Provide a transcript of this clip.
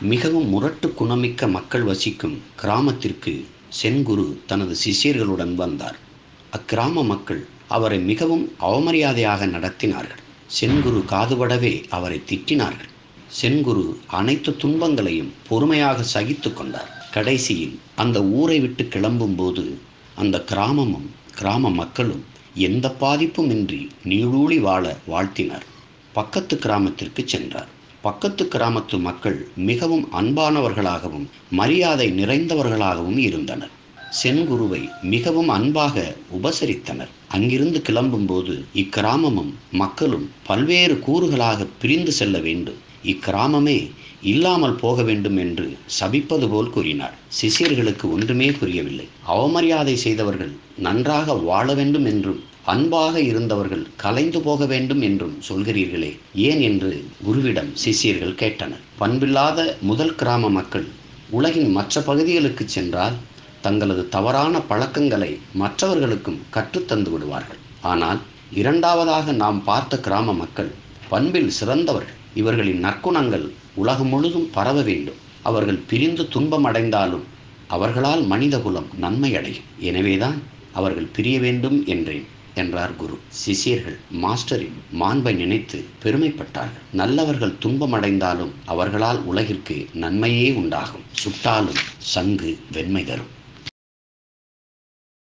மிகவும் முரட்டு குணமிக்க மக்கள் வசிக்கும் கிராமத்திற்கு சென்குரு தனது சிஷ்யர்களுடன் வந்தார். அக்கிராம மக்கள் அவரை மிகவும் அவமரியாதையாக நடத்தினார்கள். சென்குரு காதுபடவே அவரை திட்டினார்கள். சென்குரு அனைத்து துன்பங்களையும் பொறுமையாக சகித்து கொண்டார். கடைசியில் அந்த ஊரை விட்டு கிளம்பும்போது அந்த கிராமமும் கிராம மக்களும் எந்த பாதிப்புமின்றி நீழூழி வாழ வாழ்த்தினார். பக்கத்து கிராமத்திற்கு சென்றார். பக்கத்து கிராமத்து மக்கள் மிகவும் அன்பானவர்களாகவும் மரியாதை நிறைந்தவர்களாகவும் இருந்தனர். செங்குருவை மிகவும் அன்பாக உபசரித்தனர். அங்கிருந்து கிளம்பும்போது இக்கிராமமும் மக்களும் பல்வேறு கூறுகளாக பிரிந்து செல்ல வேண்டும். இக்கிராமமே இல்லாமல் போக வேண்டும் என்று சபிப்பது போல் கூறினார். சிஷியர்களுக்கு ஒன்றுமே புரியவில்லை. அவமரியாதை செய்தவர்கள் நன்றாக வாழ வேண்டும் என்றும் அன்பாக இருந்தவர்கள் கலைந்து போக வேண்டும் என்றும் சொல்கிறீர்களே ஏன் என்று குருவிடம் சிஷியர்கள் கேட்டனர். பண்பில்லாத முதல் கிராம மக்கள் உலகின் மற்ற பகுதிகளுக்கு சென்றால் தங்களது தவறான பழக்கங்களை மற்றவர்களுக்கும் கற்றுத்தந்து விடுவார்கள். ஆனால் இரண்டாவதாக நாம் பார்த்த கிராம மக்கள் பண்பில் சிறந்தவர்கள். இவர்களின் நற்குணங்கள் உலகம் முழுதும் பரவ வேண்டும். அவர்கள் பிரிந்து துன்பம் அடைந்தாலும் அவர்களால் மனிதகுலம் நன்மை அடையும் எனவேதான் அவர்கள் பிரிய வேண்டும் என்றேன். என்றார் குரு. சிஷியர்கள் மாஸ்டரின் மாண்பை நினைத்து பெருமைப்பட்டார்கள். நல்லவர்கள் துன்பமடைந்தாலும் அவர்களால் உலகிற்கு நன்மையே உண்டாகும். சுட்டாலும் சங்கு வெண்மை தரும்.